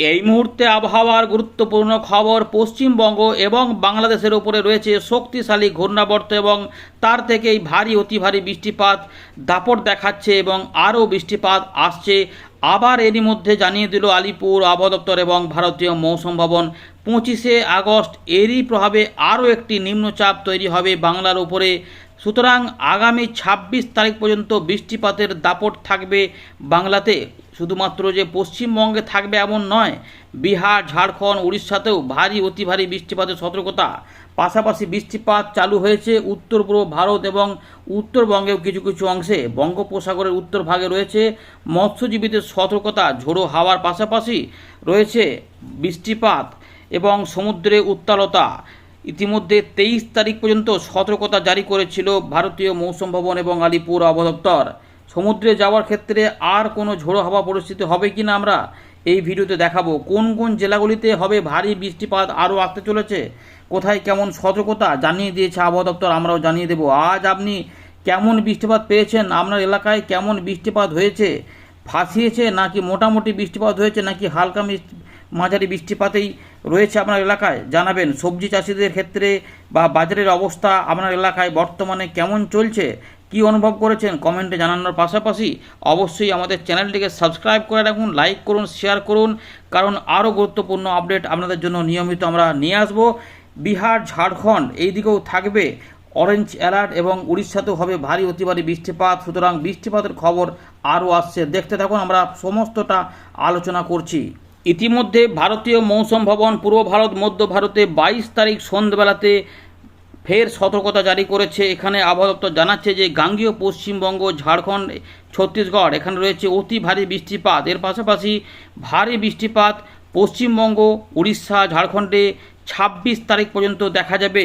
এই মুহূর্তে আবহাওয়ার গুরুত্বপূর্ণ খবর পশ্চিমবঙ্গ এবং বাংলাদেশের উপরে রয়েছে শক্তিশালী ঘূর্ণাবর্ত এবং তার থেকেই ভারী, অতি ভারী বৃষ্টিপাত দাপট দেখাচ্ছে এবং আরও বৃষ্টিপাত আসছে। আবার এরই মধ্যে জানিয়ে দিল আলিপুর আবহাওয়া দপ্তর এবং ভারতীয় মৌসুম ভবন। পঁচিশে আগস্ট এরই প্রভাবে আরও একটি নিম্নচাপ তৈরি হবে বাংলার উপরে। সুতরাং আগামী ছাব্বিশ তারিখ পর্যন্ত বৃষ্টিপাতের দাপট থাকবে বাংলাতে। শুধুমাত্র যে পশ্চিমবঙ্গে থাকবে এমন নয়, বিহার, ঝাড়খণ্ড, উড়িষ্যাতেও ভারী, অতি ভারী বৃষ্টিপাতের সতর্কতা। পাশাপাশি বৃষ্টিপাত চালু হয়েছে উত্তর পূর্ব ভারত এবং উত্তরবঙ্গেও কিছু কিছু অংশে। বঙ্গোপসাগরের উত্তর ভাগে রয়েছে মৎস্যজীবীদের সতর্কতা, ঝোড়ো হাওয়ার পাশাপাশি রয়েছে বৃষ্টিপাত এবং সমুদ্রে উত্তালতা। ইতিমধ্যে তেইশ তারিখ পর্যন্ত সতর্কতা জারি করেছিল ভারতীয় মৌসুম ভবন এবং আলিপুর আবহাওয়া দপ্তর। সমুদ্রে যাওয়ার ক্ষেত্রে আর কোনো ঝোড়ো হাওয়া পরিস্থিতি হবে কি না আমরা এই ভিডিওতে দেখাবো। কোন কোন জেলাগুলিতে হবে ভারী বৃষ্টিপাত আরও আসতে চলেছে? কোথায় কেমন সতর্কতা জানিয়ে দিয়েছে আবহাওয়া দপ্তর আমরাও জানিয়ে দেবো। আজ আপনি কেমন বৃষ্টিপাত পেয়েছেন? আপনার এলাকায় কেমন বৃষ্টিপাত হয়েছে? ফাঁসিয়েছে নাকি মোটামুটি বৃষ্টিপাত হয়েছে নাকি হালকা মাঝারি বৃষ্টিপাতেই রয়েছে আপনার এলাকায়? জানাবেন, সবজি চাষিদের ক্ষেত্রে বা বাজারের অবস্থা আপনার এলাকায় বর্তমানে কেমন চলছে? কি অনুভব করেছেন? কমেন্টে জানানোর পাশাপাশি অবশ্যই আমাদের চ্যানেলটিকে সাবস্ক্রাইব করে রাখুন লাইক করুন শেয়ার করুন। কারণ আরও গুরুত্বপূর্ণ আপডেট আপনাদের জন্য নিয়মিত আমরা নিয়ে আসব। বিহার, ঝাড়খণ্ড, এই দিকেও থাকবে। অরেঞ্জ অ্যালার্ট এবং উড়িষ্যাতেও হবে ভারী অতি ভারী বৃষ্টিপাত। সুতরাং বৃষ্টিপাতের খবর আরও আসছে। দেখতে থাকুন, আমরা সমস্তটা আলোচনা করছি। ইতিমধ্যে ভারতীয় মৌসুম ভবন পূর্ব ভারত, মধ্য ভারতে বাইশ তারিখ সন্ধ্যাবেলাতে ফের সতর্কতা জারি করেছে। এখানে আবহাওয়া দপ্তর জানাচ্ছে যে গাঙ্গীয় পশ্চিমবঙ্গ, ঝাড়খণ্ড, ছত্তিশগড় এখানে রয়েছে অতি ভারী বৃষ্টিপাত। এর পাশাপাশি ভারী বৃষ্টিপাত পশ্চিমবঙ্গ, উড়িষ্যা, ঝাড়খণ্ডে ছাব্বিশ তারিখ পর্যন্ত দেখা যাবে।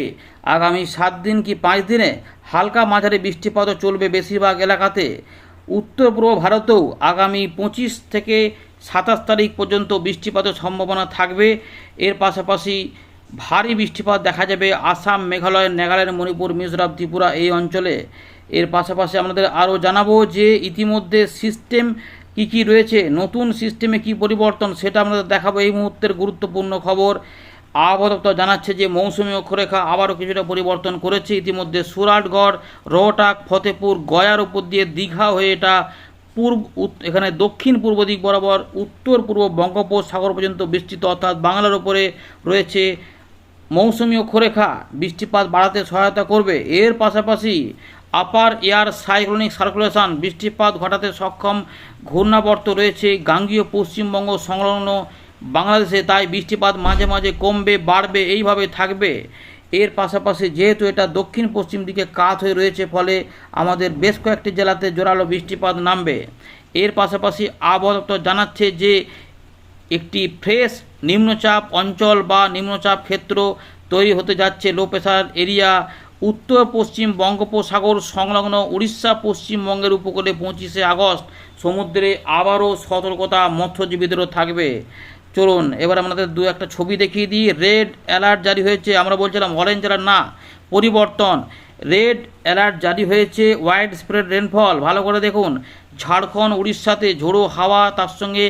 আগামী সাত দিন কি পাঁচ দিনে হালকা মাঝারি বৃষ্টিপাতও চলবে বেশিরভাগ এলাকাতে। উত্তর পূর্ব ভারতেও আগামী পঁচিশ থেকে সাতাশ তারিখ পর্যন্ত বৃষ্টিপাতের সম্ভাবনা থাকবে। এর পাশাপাশি ভারী বৃষ্টিপাত দেখা যাবে আসাম, মেঘালয়, নাগাল্যান্ড, মণিপুর, মিজোরাম, ত্রিপুরা এই অঞ্চলে। এর পাশাপাশি আমাদের আরও জানাব যে ইতিমধ্যে সিস্টেম কি কি রয়েছে, নতুন সিস্টেমে কি পরিবর্তন সেটা আমাদের দেখাবো। এই মুহূর্তের গুরুত্বপূর্ণ খবর আবহাওয়া দপ্তর জানাচ্ছে যে মৌসুমী অক্ষরেখা আবারও কিছুটা পরিবর্তন করেছে। ইতিমধ্যে সুরাটগড়, রোহটাক, ফতেপুর, গয়ার উপর দিয়ে দীঘা হয়ে এটা পূর্ব এখানে দক্ষিণ পূর্ব দিক বরাবর, উত্তর পূর্ব বঙ্গোপসাগর পর্যন্ত বিস্তৃত, অর্থাৎ বাংলার উপরে রয়েছে মৌসুমী অক্ষরেখা। বৃষ্টিপাত বাড়াতে সহায়তা করবে। এর পাশাপাশি আপার এয়ার সাইক্লোনিক সার্কুলেশন বৃষ্টিপাত ঘটাতে সক্ষম ঘূর্ণাবর্ত রয়েছে। গাঙ্গীয় পশ্চিমবঙ্গ সংলগ্ন বাংলাদেশে তাই বৃষ্টিপাত মাঝে মাঝে কমবে, বাড়বে, এইভাবে থাকবে। এর পাশাপাশি যেহেতু এটা দক্ষিণ পশ্চিম দিকে কাত হয়ে রয়েছে, ফলে আমাদের বেশ কয়েকটি জেলাতে জোরালো বৃষ্টিপাত নামবে। এর পাশাপাশি আবহাওয়া দপ্তর জানাচ্ছে যে, একটি ফ্রেশ নিম্নচাপ অঞ্চল বা নিম্নচাপ ক্ষেত্র তৈরি হতে যাচ্ছে লো প্রেশার এরিয়া। উত্তর, পশ্চিম বঙ্গোপসাগর সংলগ্ন উড়িষ্যা পশ্চিমবঙ্গের উপকূলে পঁচিশে আগস্ট সমুদ্রে আবারও সতর্কতা মৎস্যজীবীদেরও থাকবে। চলুন, এবার আমাদের দু একটা ছবি দেখিয়ে দিই। রেড অ্যালার্ট জারি হয়েছে, আমরা বলছিলাম অরেঞ্জ অ্যালার্ট না, পরিবর্তন। রেড অ্যালার্ট জারি হয়েছে, ওয়াইড স্প্রেড রেনফল, ভালো করে দেখুন। ঝাড়খণ্ড, উড়িষ্যাতে ঝোড়ো হাওয়া, তার সঙ্গে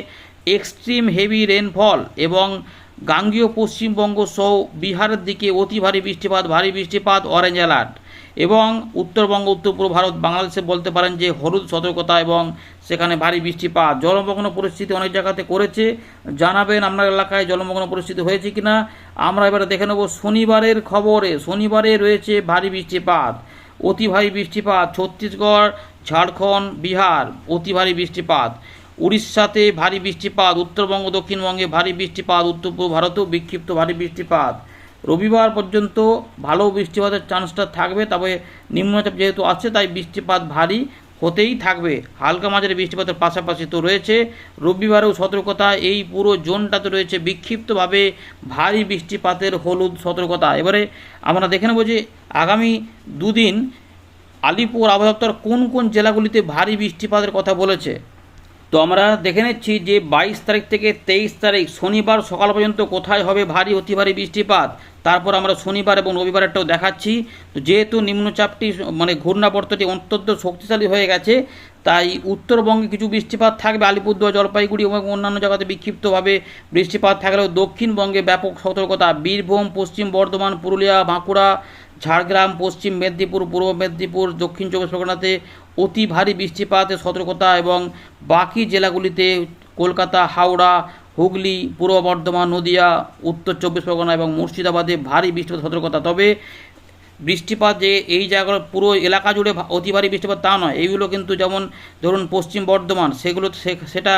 এক্সট্রিম হেভি রেনফল এবং গাঙ্গীয় পশ্চিমবঙ্গ সহ বিহারের দিকে অতি ভারী বৃষ্টিপাত ভারী বৃষ্টিপাত, অরেঞ্জ অ্যালার্ট। এবং উত্তরবঙ্গ, উত্তর পূর্ব ভারত, বাংলাদেশে বলতে পারেন যে হলুদ সতর্কতা এবং সেখানে ভারী বৃষ্টিপাত। জলমগ্ন পরিস্থিতি অনেক জায়গাতে করেছে। জানাবেন আপনার এলাকায় জলমগ্ন পরিস্থিতি হয়েছে কিনা। আমরা এবারে দেখে নেব শনিবারের খবরে। শনিবারে রয়েছে ভারী বৃষ্টিপাত। অতি ভারী বৃষ্টিপাত ছত্তিশগড়, ঝাড়খণ্ড, বিহার, অতি ভারী বৃষ্টিপাত। উড়িষ্যাতে ভারী বৃষ্টিপাত, উত্তরবঙ্গ, দক্ষিণবঙ্গে ভারী বৃষ্টিপাত, উত্তর পূর্ব ভারতেও বিক্ষিপ্ত ভারী বৃষ্টিপাত। রবিবার পর্যন্ত ভালো বৃষ্টিপাতের চান্সটা থাকবে, তবে নিম্নচাপ যেহেতু আছে তাই বৃষ্টিপাত ভারী। হতেই থাকবে। হালকা মাঝারি বৃষ্টিপাতের পাশাপাশি তো রয়েছে রবিবারেও সতর্কতা। এই পুরো জোনটাতে রয়েছে বিক্ষিপ্তভাবে ভারী বৃষ্টিপাতের হলুদ সতর্কতা। এবারে আমরা দেখে নেব যে আগামী দুদিন আলিপুর আবহাওয়া দপ্তর কোন কোন জেলাগুলিতে ভারী বৃষ্টিপাতের কথা বলেছে। তো আমরা দেখে নিচ্ছি যে বাইশ তারিখ থেকে তেইশ তারিখ শনিবার সকাল পর্যন্ত কোথায় হবে ভারী, অতি ভারী বৃষ্টিপাত। তারপর আমরা শনিবার এবং রবিবারেরটাও দেখাচ্ছি। তো যেহেতু নিম্নচাপটি মানে ঘূর্ণাবর্তটি অত্যন্ত শক্তিশালী হয়ে গেছে, তাই উত্তরবঙ্গে কিছু বৃষ্টিপাত থাকবে। আলিপুরদুয়ার, জলপাইগুড়ি এবং অন্যান্য জায়গাতে বিক্ষিপ্তভাবে বৃষ্টিপাত থাকলেও দক্ষিণবঙ্গে ব্যাপক সতর্কতা। বীরভূম, পশ্চিম বর্ধমান, পুরুলিয়া, বাঁকুড়া ঝাড়গ্রাম, পশ্চিম মেদিনীপুর, পূর্ব মেদিনীপুর, দক্ষিণ চব্বিশ পরগনাতে অতি ভারী বৃষ্টিপাতের সতর্কতা এবং বাকি জেলাগুলিতে কলকাতা, হাওড়া, হুগলি, পূর্ব বর্ধমান, নদিয়া, উত্তর চব্বিশ পরগনা এবং মুর্শিদাবাদে ভারী বৃষ্টিপাত সতর্কতা। তবে বৃষ্টিপাত যে এই জায়গার পুরো এলাকা জুড়ে অতি ভারী বৃষ্টিপাত তা নয়। এইগুলো কিন্তু যেমন ধরুন পশ্চিম বর্ধমান, সেগুলো সেটা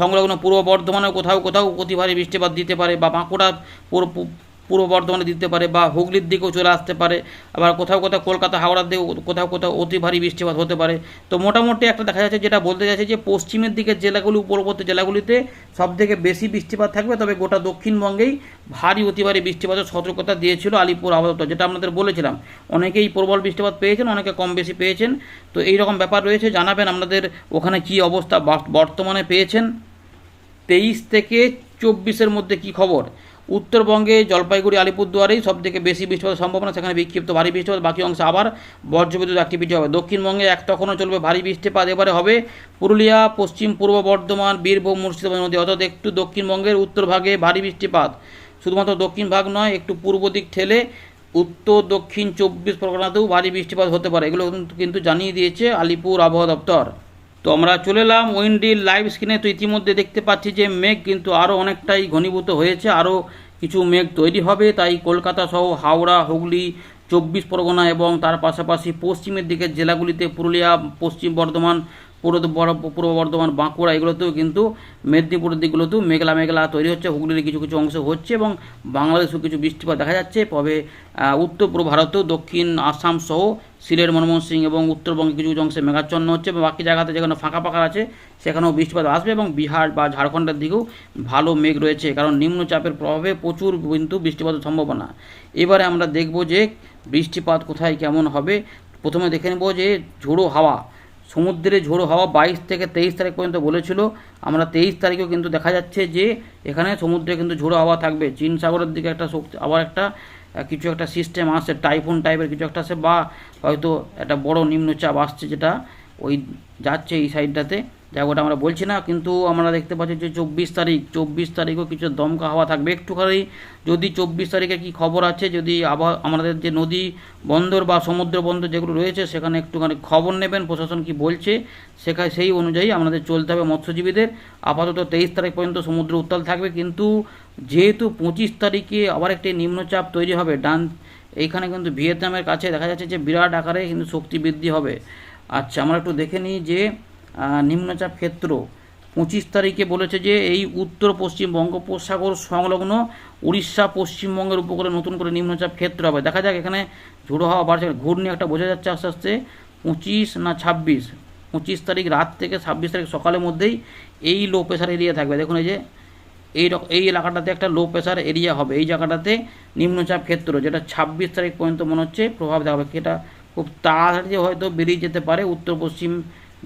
সংলগ্ন পূর্ব বর্ধমানেও কোথাও কোথাও অতি ভারী বৃষ্টিপাত দিতে পারে বা বাঁকুড়া পূর্ব বর্ধমানে দিতে পারে বা হুগলির দিকেও চলে আসতে পারে। আবার কোথাও কোথাও কলকাতা, হাওড়ার দিকেও কোথাও কোথাও অতি ভারী বৃষ্টিপাত হতে পারে। তো মোটামুটি একটা দেখা যাচ্ছে যেটা বলতে যাচ্ছে যে পশ্চিমের দিকের জেলাগুলি উপরবর্তী জেলাগুলিতে সব থেকে বেশি বৃষ্টিপাত থাকবে। তবে গোটা দক্ষিণবঙ্গেই ভারী, অতি ভারী বৃষ্টিপাতের সতর্কতা দিয়েছিল আলিপুর আবহাওয়া যেটা আপনাদের বলেছিলাম। অনেকেই প্রবল বৃষ্টিপাত পেয়েছেন, অনেকে কম বেশি পেয়েছেন। তো এই রকম ব্যাপার রয়েছে, জানাবেন আপনাদের ওখানে কি অবস্থা বর্তমানে পেয়েছেন। তেইশ থেকে চব্বিশের মধ্যে কি খবর? উত্তরবঙ্গে জলপাইগুড়ি আলিপুরদুয়ারেই সব থেকে বেশি বৃষ্টিপাতের সম্ভাবনা, সেখানে বিক্ষিপ্ত ভারী বৃষ্টিপাত, বাকি অংশে আবার বজ্রবিদ্যুৎ অ্যাক্টিভিটি হবে। দক্ষিণবঙ্গে এক তখনও চলবে ভারী বৃষ্টিপাত, এবারে হবে পুরুলিয়া, পশ্চিম পূর্ব বর্ধমান, বীরভূম, মুর্শিদাবাদ নদী, অর্থাৎ একটু দক্ষিণবঙ্গের উত্তর ভাগে ভারী বৃষ্টিপাত। শুধুমাত্র দক্ষিণ ভাগ নয়, একটু পূর্ব দিক ঠেলে উত্তর, দক্ষিণ চব্বিশ পরগনাতেও ভারী বৃষ্টিপাত হতে পারে। এগুলো কিন্তু জানিয়ে দিয়েছে আলিপুর আবহাওয়া দপ্তর। তো আমরা চলে এলাম উইন্ডির লাইভ স্ক্রিনে। তো ইতিমধ্যে দেখতে পাচ্ছি যে মেঘ কিন্তু আরও অনেকটাই ঘনীভূত হয়েছে আরও কিছু মেঘ তৈরি হবে। তাই কলকাতা সহ হাওড়া, হুগলি, চব্বিশ পরগনা এবং তার পাশাপাশি পশ্চিমের দিকের জেলাগুলিতে পুরুলিয়া, পশ্চিম বর্ধমান পূর্ব পূর্ব বর্ধমান, বাঁকুড়া, এগুলোতেও কিন্তু মেদিনীপুরের দিকগুলোতেও মেঘলা মেঘলা তৈরি হচ্ছে। হুগলির কিছু কিছু অংশ হচ্ছে এবং বাংলাদেশেও কিছু বৃষ্টিপাত দেখা যাচ্ছে। তবে উত্তর, পূর্ব ভারতেও দক্ষিণ আসাম সহ সিলেট মনমোহন সিং এবং উত্তরবঙ্গে কিছু কিছু অংশে মেঘাচ্ছন্ন হচ্ছে এবং বাকি জায়গাতে যেখানে ফাঁকা ফাঁকা আছে, সেখানেও বৃষ্টিপাত আসবে এবং বিহার বা ঝাড়খণ্ডের দিকেও ভালো মেঘ রয়েছে। কারণ নিম্নচাপের প্রভাবে প্রচুর কিন্তু বৃষ্টিপাতের সম্ভাবনা। এবারে আমরা দেখব যে বৃষ্টিপাত কোথায় কেমন হবে। প্রথমে দেখে নেব যে ঝোড়ো হাওয়া। সমুদ্রে ঝোড়ো হাওয়া বাইশ থেকে তেইশ তারিখ পর্যন্ত বলেছিল। আমরা তেইশ তারিখেও কিন্তু দেখা যাচ্ছে যে, এখানে সমুদ্রে কিন্তু ঝোড়ো হাওয়া থাকবে। চীন সাগরের দিকে একটা শক্তি, আবার একটা কিছু একটা সিস্টেম আসছে টাইফুন টাইপের কিছু একটা আসে বা হয়তো একটা বড় নিম্নচাপ আসছে যেটা ওই যাচ্ছে এই সাইডটাতে যাই ওটা আমরা বলছি না, কিন্তু আমরা দেখতে পাচ্ছি যে চব্বিশ তারিখ, চব্বিশ তারিখও কিছু দমকা হাওয়া থাকবে। একটুখানি যদি চব্বিশ তারিখে কি খবর আছে, যদি আবার আমাদের যে নদী বন্দর বা সমুদ্র বন্দর যেগুলো রয়েছে, সেখানে একটুখানি খবর নেবেন, প্রশাসন কি বলছে, সেখানে সেই অনুযায়ী আমাদের চলতে হবে মৎস্যজীবীদের। আপাতত তেইশ তারিখ পর্যন্ত সমুদ্র উত্তাল থাকবে, কিন্তু যেহেতু পঁচিশ তারিখে আবার একটি নিম্নচাপ তৈরি হবে, ডান, এইখানে কিন্তু ভিয়েতনামের কাছে দেখা যাচ্ছে যে বিরাট আকারে কিন্তু শক্তি বৃদ্ধি হবে। আচ্ছা আমরা একটু দেখে নিই যে নিম্নচাপ ক্ষেত্র। পঁচিশ তারিখে বলেছে যে, এই উত্তর, পশ্চিম বঙ্গোপসাগর সংলগ্ন উড়িষ্যা পশ্চিমবঙ্গের উপকূলে নতুন করে নিম্নচাপ ক্ষেত্র হবে। দেখা যাক, এখানে ঝোড়ো হাওয়া বাড়ছে। ঘূর্ণি একটা বোঝা যাচ্ছে আস্তে আস্তে। পঁচিশ না ছাব্বিশ? পঁচিশ তারিখ রাত থেকে ছাব্বিশ তারিখ সকালের মধ্যেই এই লো প্রেশার এরিয়া থাকবে। দেখুন এই যে, এই এই এলাকাটাতে একটা লো প্রেশার এরিয়া হবে। এই জায়গাটাতে নিম্নচাপ ক্ষেত্র, যেটা ছাব্বিশ তারিখ পর্যন্ত মনে হচ্ছে প্রভাব দেখাবে। সেটা খুব তাড়াতাড়ি হয়তো বেরিয়ে যেতে পারে। উত্তর, পশ্চিম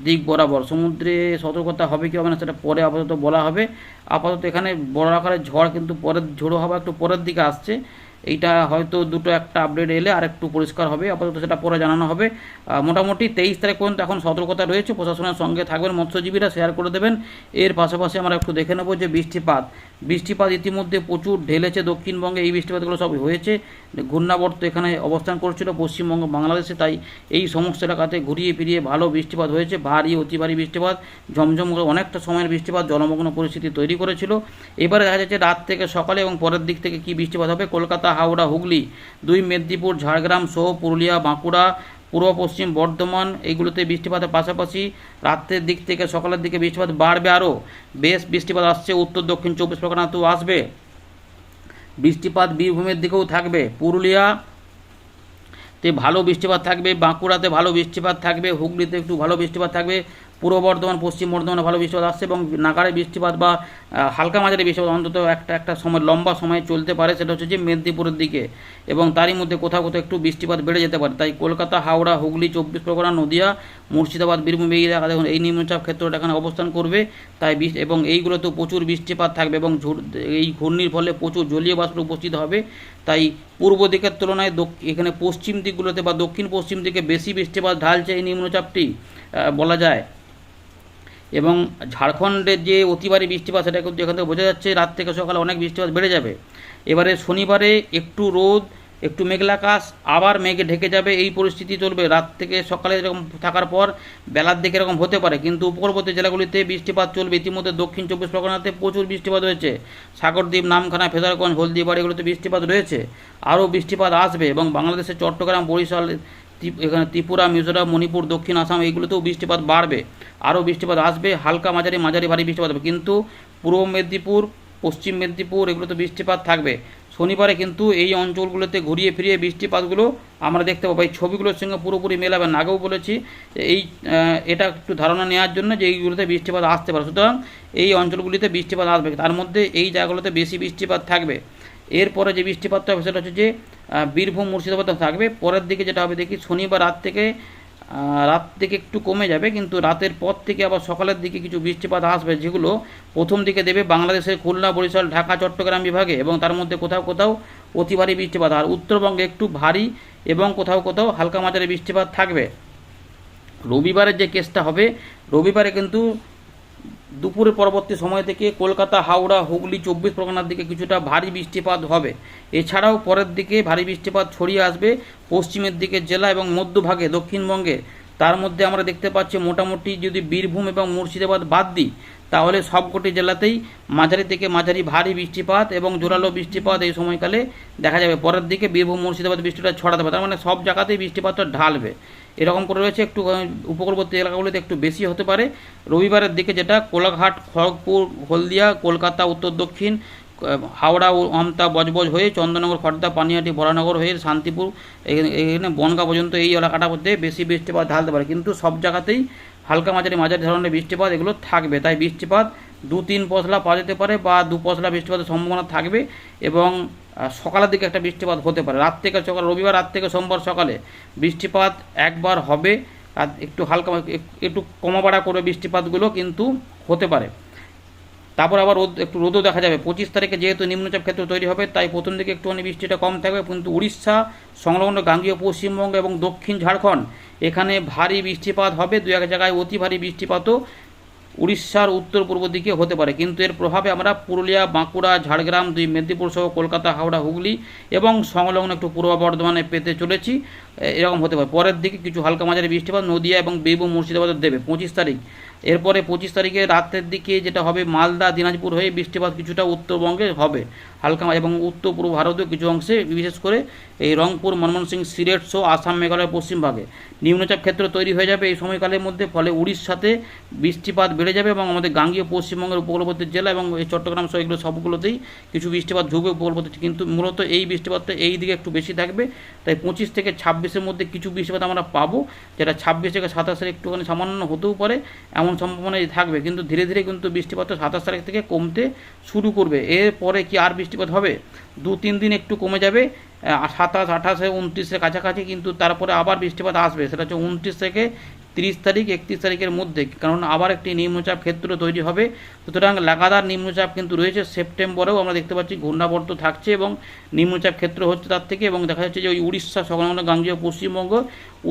দিক বরাবর। সমুদ্রে সতর্কতা হবে কি হবে না, সেটা পরে আপাতত বলা হবে। আপাতত এখানে বড় আকারের ঝড় কিন্তু পরের, ঝোড়ো হওয়া একটু পরের দিকে আসছে। এইটা হয়তো দুটো একটা আপডেট এলে আর একটু পরিষ্কার হবে। আপাতত সেটা পরে জানানো হবে। মোটামুটি তেইশ তারিখ পর্যন্ত এখন সতর্কতা রয়েছে। প্রশাসনের সঙ্গে থাকবেন মৎস্যজীবীরা শেয়ার করে দেবেন। এর পাশাপাশি আমরা একটু দেখে নেব যে বৃষ্টিপাত। বৃষ্টিপাত ইতিমধ্যে প্রচুর ঢেলেছে দক্ষিণবঙ্গে, এই বৃষ্টিপাতগুলো সব হয়েছে। ঘূর্ণাবর্ত এখানে অবস্থান করছিল পশ্চিমবঙ্গ, বাংলাদেশে, তাই এই সমস্ত এলাকাতে ঘুরিয়ে ফিরিয়ে ভালো বৃষ্টিপাত হয়েছে। ভারী, অতি ভারী বৃষ্টিপাত ঝমঝম করে অনেকটা সময়ের বৃষ্টিপাত, জলমগ্ন পরিস্থিতি তৈরি করেছিল। এবারে দেখা যাচ্ছে রাত থেকে সকালে এবং পরের দিক থেকে কি বৃষ্টিপাত হবে? কলকাতা, হাওড়া, হুগলি, দুই মেদিনীপুর, ঝাড়গ্রাম, সহ, পুরুলিয়া, বাঁকুড়া পূর্ব, পশ্চিম, বর্ধমান, এইগুলোতে বৃষ্টিপাতের পাশাপাশি রাত্রের দিক থেকে সকালের দিকে বৃষ্টিপাত বাড়বে আরও। বেশ বৃষ্টিপাত আসছে, উত্তর, দক্ষিণ চব্বিশ পরগনাতেও আসবে। বৃষ্টিপাত বীরভূমের দিকেও থাকবে। পুরুলিয়া তে ভালো বৃষ্টিপাত থাকবে, বাঁকুড়াতে ভালো বৃষ্টিপাত থাকবে, হুগলিতে একটু ভালো বৃষ্টিপাত থাকবে। পূর্ব বর্ধমান, পশ্চিম বর্ধমানে ভালো বৃষ্টিপাত আসছে এবং নাগাড়ে বৃষ্টিপাত বা হালকা মাঝারি বৃষ্টিপাত অন্তত একটা একটা সময়, লম্বা সময় চলতে পারে, সেটা হচ্ছে যে মেদিনীপুরের দিকে। এবং তারই মধ্যে কোথাও কোথাও একটু বৃষ্টিপাত বেড়ে যেতে পারে। তাই কলকাতা, হাওড়া, হুগলি, চব্বিশ পরগনা, নদিয়া, মুর্শিদাবাদ, বীরভূম এই এলাকা দেখুন, এই নিম্নচাপ ক্ষেত্রটা এখানে অবস্থান করবে। তাই এবং এইগুলোতেও প্রচুর বৃষ্টিপাত থাকবে এবং এই ঘূর্ণির ফলে প্রচুর জলীয় বাষ্প উপস্থিত হবে। তাই পূর্ব দিকের তুলনায় এখানে পশ্চিম দিকগুলোতে বা দক্ষিণ পশ্চিম দিকে বেশি বৃষ্টিপাত ঢালছে এই নিম্নচাপটি বলা যায়। এবং ঝাড়খণ্ডের যে অতিবারী বৃষ্টিপাত, সেটা কিন্তু এখান থেকে বোঝা যাচ্ছে রাত থেকে সকালে অনেক বৃষ্টিপাত বেড়ে যাবে। এবারে শনিবারে একটু রোদ, একটু মেঘলা আকাশ, আবার মেঘে ঢেকে যাবে, এই পরিস্থিতি চলবে। রাত থেকে সকালে এরকম থাকার পর বেলার দিকে এরকম হতে পারে, কিন্তু উপকূলবর্তী জেলাগুলিতে বৃষ্টিপাত চলবে। ইতিমধ্যে দক্ষিণ চব্বিশ পরগনাতে প্রচুর বৃষ্টিপাত হয়েছে। সাগরদ্বীপ, নামখানা ফেজারগঞ্জ হলদিবাড়ি এগুলোতে বৃষ্টিপাত রয়েছে। আরও বৃষ্টিপাত আসবে এবং বাংলাদেশের চট্টগ্রাম, বরিশাল এখানে ত্রিপুরা, মিজোরাম, মণিপুর, দক্ষিণ আসাম, এইগুলোতেও বৃষ্টিপাত বাড়বে। আরও বৃষ্টিপাত আসবে। হালকা মাঝারি মাঝারি ভারী বৃষ্টিপাত হবে। কিন্তু পূর্ব মেদিনীপুর, পশ্চিম মেদিনীপুর, এগুলোতে বৃষ্টিপাত থাকবে। শনিবারে কিন্তু এই অঞ্চলগুলোতে ঘুরিয়ে ফিরিয়ে বৃষ্টিপাতগুলো আমরা দেখতে পাবো। এই ছবিগুলোর সঙ্গে পুরোপুরি মেলাবে না আগেও বলেছি এই এটা একটু ধারণা নেওয়ার জন্য যে এইগুলোতে বৃষ্টিপাত আসতে পারে। সুতরাং এই অঞ্চলগুলিতে বৃষ্টিপাত আসবে। তার মধ্যে এই জায়গাগুলোতে বেশি বৃষ্টিপাত থাকবে। এরপরে যে বৃষ্টিপাতটা হবে সেটা হচ্ছে যে বীরভূম মুর্শিদাবাদ থাকবে। পরের দিকে যেটা হবে দেখি শনিবার রাত থেকে রাত থেকে একটু কমে যাবে, কিন্তু রাতের পর থেকে আবার সকালের দিকে কিছু বৃষ্টিপাত আসবে, যেগুলো প্রথম দিকে দেবে বাংলাদেশের খুলনা, বরিশাল, ঢাকা, চট্টগ্রাম বিভাগে এবং তার মধ্যে কোথাও কোথাও অতি ভারী বৃষ্টিপাত। আর উত্তরবঙ্গে একটু ভারী এবং কোথাও কোথাও হালকা মাঝারি বৃষ্টিপাত থাকবে। রবিবারের যে কেসটা হবে, রবিবারে কিন্তু দুপুরের পরবর্তী সময় থেকে কলকাতা, হাওড়া, হুগলি, চব্বিশ পরগনার দিকে কিছুটা ভারী বৃষ্টিপাত হবে। এছাড়াও পরের দিকে ভারী বৃষ্টিপাত ছড়িয়ে আসবে পশ্চিমের দিকে জেলা এবং মধ্যভাগে, দক্ষিণবঙ্গে। তার মধ্যে আমরা দেখতে পাচ্ছি মোটামুটি যদি বীরভূম এবং মুর্শিদাবাদ বাদ দিই তাহলে সবকটি জেলাতেই মাঝারি থেকে মাঝারি ভারী বৃষ্টিপাত এবং জোরালো বৃষ্টিপাত এই সময়কালে দেখা যাবে। পরের দিকে বীরভূম, মুর্শিদাবাদ বৃষ্টিটা ছড়াতে পারে। তার মানে সব জায়গাতেই বৃষ্টিপাতটা ঢালবে। এরকম করে রয়েছে একটু উপকূলবর্তী এলাকাগুলিতে একটু বেশি হতে পারে। রবিবারের দিকে যেটা, কোলাঘাট, খড়গপুর, হলদিয়া, কলকাতা, উত্তর দক্ষিণ হাওড়া, ও আমতা, বজবজ হয়ে চন্দননগর খড়দা পানিহাটি বরানগর হয়ে শান্তিপুর, এখানে বনগা পর্যন্ত এই এলাকাটা মধ্যে বেশি বৃষ্টিপাত ঢালতে পারে। কিন্তু সব জায়গাতেই হালকা মাঝারি মাঝারি ধরনের বৃষ্টিপাত, এগুলো থাকবে। তাই বৃষ্টিপাত দু তিন পশলা পাওয়া যেতে পারে বা দু পশলা বৃষ্টিপাতের সম্ভাবনা থাকবে এবং সকালের দিকে একটা বৃষ্টিপাত হতে পারে। রাত থেকে সকাল, রবিবার রাত থেকে সোমবার সকালে বৃষ্টিপাত একবার হবে। আর একটু হালকা, একটু কমা বাড়া করে বৃষ্টিপাতগুলো কিন্তু হতে পারে। তারপর আবার রোদ একটু রোদও দেখা যাবে। পঁচিশ তারিখে যেহেতু নিম্নচাপ ক্ষেত্র তৈরি হবে, তাই প্রথম দিকে একটুখানি বৃষ্টিটা কম থাকবে। কিন্তু উড়িষ্যা, সংলগ্ন গাঙ্গীয়, পশ্চিমবঙ্গ এবং দক্ষিণ ঝাড়খণ্ড, এখানে ভারী বৃষ্টিপাত হবে। দু এক জায়গায় অতি ভারী বৃষ্টিপাতও উড়িষ্যার উত্তর পূর্ব দিকে হতে পারে। কিন্তু এর প্রভাবে আমরা পুরুলিয়া, বাঁকুড়া, ঝাড়গ্রাম, দুই মেদিনীপুর সহ কলকাতা, হাওড়া, হুগলি এবং সংলগ্ন একটু পূর্ব বর্ধমানে পেতে চলেছি। এরকম হতে পারে। পরের দিকে কিছু হালকা মাঝারি বৃষ্টিপাত নদিয়া এবং বীরভূম মুর্শিদাবাদের দেবে। পঁচিশ তারিখ। এরপরে পঁচিশ তারিখে রাতের দিকে যেটা হবে, মালদা, দিনাজপুর হয়ে বৃষ্টিপাত কিছুটা উত্তরবঙ্গে হবে। হালকা এবং উত্তর পূর্ব ভারতীয় কিছু অংশে, বিশেষ করে এই রংপুর ময়মনসিংহ সিলেট, সহ আসাম, মেঘালয় পশ্চিমভাগে নিম্নচাপ ক্ষেত্র তৈরি হয়ে যাবে এই সময়কালের মধ্যে, ফলে উড়িষ্যাতে বৃষ্টিপাত বেড়ে যাবে এবং আমাদের গাঙ্গীয় পশ্চিমবঙ্গের উপকূলবর্তী জেলা এবং এই চট্টগ্রাম সহ এগুলো সবগুলোতেই কিছু বৃষ্টিপাত ঢুকবে উপকূলবর্তী। কিন্তু মূলত এই বৃষ্টিপাতটা এই দিকে একটু বেশি থাকবে। তাই পঁচিশ থেকে ছাব্বিশের মধ্যে কিছু বৃষ্টিপাত আমরা পাবো, যেটা ছাব্বিশ থেকে সাতাশের একটুখানি সামান্য হতেও পারে, এমন সম্ভাবনা থাকবে। কিন্তু ধীরে ধীরে কিন্তু বৃষ্টিপাত সাতাশ তারিখ থেকে কমতে শুরু করবে। এরপরে কি আর বৃষ্টিপাত হবে? দু তিন দিন একটু কমে যাবে সাতাশ, আঠাশে, উনত্রিশের কাছাকাছি, কিন্তু তারপরে আবার বৃষ্টিপাত আসবে। সেটা হচ্ছে উনত্রিশ থেকে তিরিশ তারিখ, একত্রিশ তারিখের মধ্যে কারণ আবার একটি নিম্নচাপ ক্ষেত্র তৈরি হবে। সুতরাং লাগাতার নিম্নচাপ কিন্তু রয়েছে। সেপ্টেম্বরেও আমরা দেখতে পাচ্ছি ঘূর্ণাবর্ত থাকছে এবং নিম্নচাপ ক্ষেত্র হচ্ছে তার থেকে এবং দেখা যাচ্ছে যে ওই উড়িষ্যা, সংলগ্ন গাঙ্গীয় পশ্চিমবঙ্গ,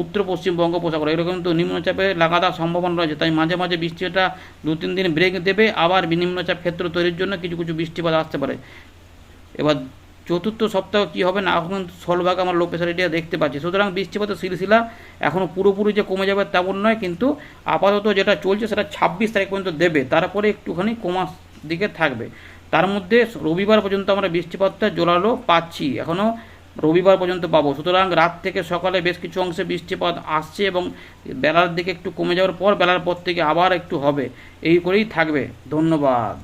উত্তর পশ্চিম বঙ্গোপসাগর এরকম কিন্তু নিম্নচাপে লাগাতার সম্ভাবনা রয়েছে। তাই মাঝে মাঝে বৃষ্টিটা দু তিন দিন ব্রেক দেবে, আবার নিম্নচাপ ক্ষেত্র তৈরির জন্য কিছু কিছু বৃষ্টিপাত আসতে পারে। এবার চতুর্থ সপ্তাহ কি হবে না এখন স্থলভাগ আমার লো প্রেশার এরিয়া দেখতে পাচ্ছি। সুতরাং বৃষ্টিপাতের সিলসিলা এখনও পুরোপুরি যে কমে যাবে তেমন নয়, কিন্তু আপাতত যেটা চলছে সেটা ছাব্বিশ তারিখ পর্যন্ত দেবে। তারপরে একটুখানি কমার দিকে থাকবে। তার মধ্যে রবিবার পর্যন্ত আমরা বৃষ্টিপাতটা জোরালো পাচ্ছি। এখনও রবিবার পর্যন্ত পাবো। সুতরাং রাত থেকে সকালে বেশ কিছু অংশে বৃষ্টিপাত আসছে এবং বেলার দিকে একটু কমে যাওয়ার পর, বেলার পর থেকে আবার একটু হবে। এই করেই থাকবে। ধন্যবাদ।